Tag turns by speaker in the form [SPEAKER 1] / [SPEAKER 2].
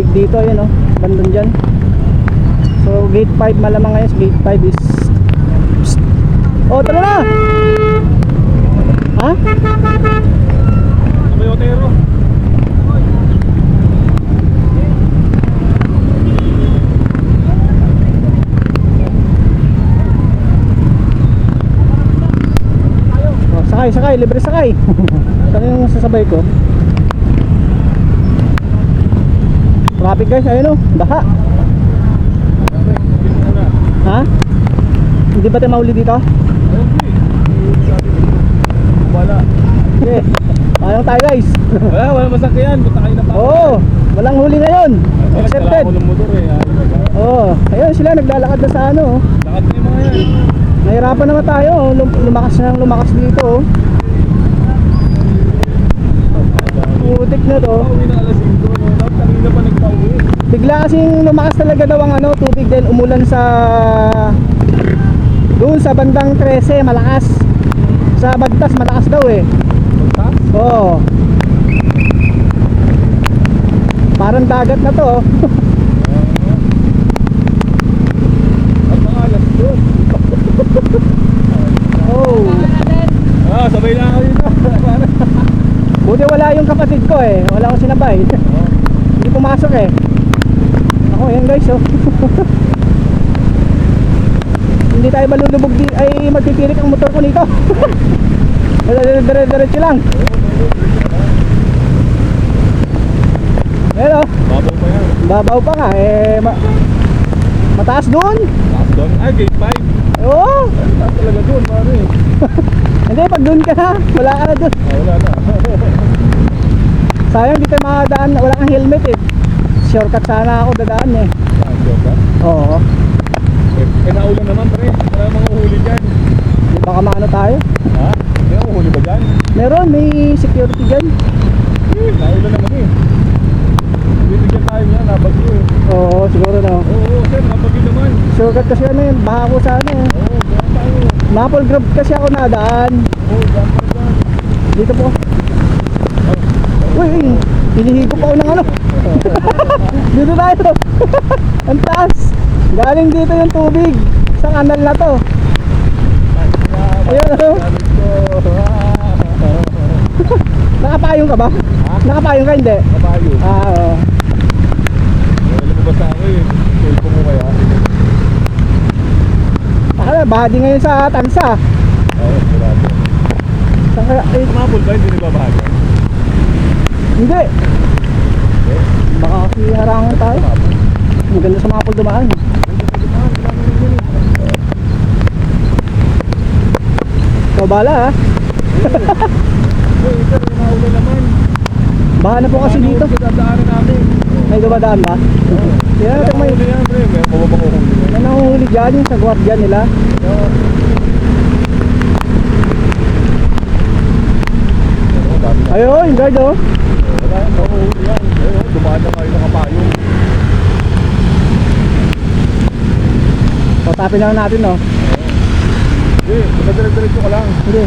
[SPEAKER 1] tubig dito, ayun oh. Bandun dyan. So, gate 5 malamang ngayon. Gate 5 is... Psst. Oh, tara na! Ha?
[SPEAKER 2] May Otero.
[SPEAKER 1] Oh, sakay, sakay, libre sakay. Saan yung sasabay ko? Traffic guys, ayun oh, baha. Ha? Hindi ba tayo mahuli dito?
[SPEAKER 2] Wala.
[SPEAKER 1] Sige. Ayun tayo guys.
[SPEAKER 2] Wala, wala masakyan. Punta kayo na pa.
[SPEAKER 1] Oo, oh, walang huli ngayon. Accepted.
[SPEAKER 2] Motor eh. Diba?
[SPEAKER 1] Oo, oh, ayun sila naglalakad na sa ano.
[SPEAKER 2] Lakad na yung mga yan.
[SPEAKER 1] Nahirapan naman tayo, oh. Lum- lumakas na lumakas dito. oh. Putik na to.
[SPEAKER 2] Pauwi na alas 5. No? Dapat kanina pa nagpauwi.
[SPEAKER 1] Bigla kasing lumakas talaga daw ang ano, tubig din umulan sa doon sa bandang 13 malakas. Sa Bagtas malakas daw eh.
[SPEAKER 2] Punta?
[SPEAKER 1] Oo. Parang dagat na to. oh.
[SPEAKER 2] Ah, sabay na ako dito.
[SPEAKER 1] Buti wala yung kapatid ko eh. Wala akong sinabay. Hindi pumasok eh. Ako, yan guys oh. Hindi tayo malulubog di ay magtitirik ang motor ko nito. Dire-diretso lang. Pero,
[SPEAKER 2] Babaw pa yan.
[SPEAKER 1] babaw pa nga eh. Ma- mataas doon.
[SPEAKER 2] Taas doon. Ay, gate 5.
[SPEAKER 1] Oo.
[SPEAKER 2] Ay, taas talaga doon, pare.
[SPEAKER 1] Hindi, pag doon ka na, wala ka na doon.
[SPEAKER 2] Ah, wala na.
[SPEAKER 1] Sayang, di tayo makadaan. Wala kang helmet eh. Shortcut sana ako dadaan eh.
[SPEAKER 2] Ah?
[SPEAKER 1] Oo.
[SPEAKER 2] Eh, eh, naulan naman, pre. Wala mga uhuli dyan.
[SPEAKER 1] Di baka maano tayo.
[SPEAKER 2] Ha? May uhuli ba dyan?
[SPEAKER 1] Meron, may security dyan.
[SPEAKER 2] Eh, naulan naman eh. Bibigyan tayo niya, nabagyo eh.
[SPEAKER 1] Oo, siguro na.
[SPEAKER 2] Oo, oo, sir, nabagyo naman.
[SPEAKER 1] Shortcut kasi ano yun, baha ko sa ano eh.
[SPEAKER 2] Oo, kaya tayo.
[SPEAKER 1] Maple Grove kasi ako nadaan.
[SPEAKER 2] Oo, dyan.
[SPEAKER 1] Dito po. Hinihigo pa ako ng ano. dito tayo. Ang taas. Galing dito yung tubig. Sa kanal na to. Ayun, ano? Nakapayong ka ba?
[SPEAKER 2] Ha?
[SPEAKER 1] Nakapayong ka hindi?
[SPEAKER 2] Kabayo.
[SPEAKER 1] Ah, oo.
[SPEAKER 2] Ba sa ako eh? Cellphone mo kaya?
[SPEAKER 1] Akala, baha din ngayon sa Tansa.
[SPEAKER 2] Oo, sigurado.
[SPEAKER 1] Saan kaya? Eh,
[SPEAKER 2] Tumabol ba? Hindi nagbabahaga?
[SPEAKER 1] Hindi. Baka kasi harangan tayo. Ang ganda sa mga puldumaan. Ikaw bala ha. Baha na po kasi dito. May dumadaan ba? Kaya natin may.
[SPEAKER 2] May
[SPEAKER 1] nanguhuli dyan yung sa gwardiya nila. Ayun, guard oh.
[SPEAKER 2] Wala yan, mahuhuli yan. Ayun, dumaan na kayo nakapayong.
[SPEAKER 1] Patapin lang natin oh.
[SPEAKER 2] Hindi, magdadiretso ka lang.
[SPEAKER 1] Sige.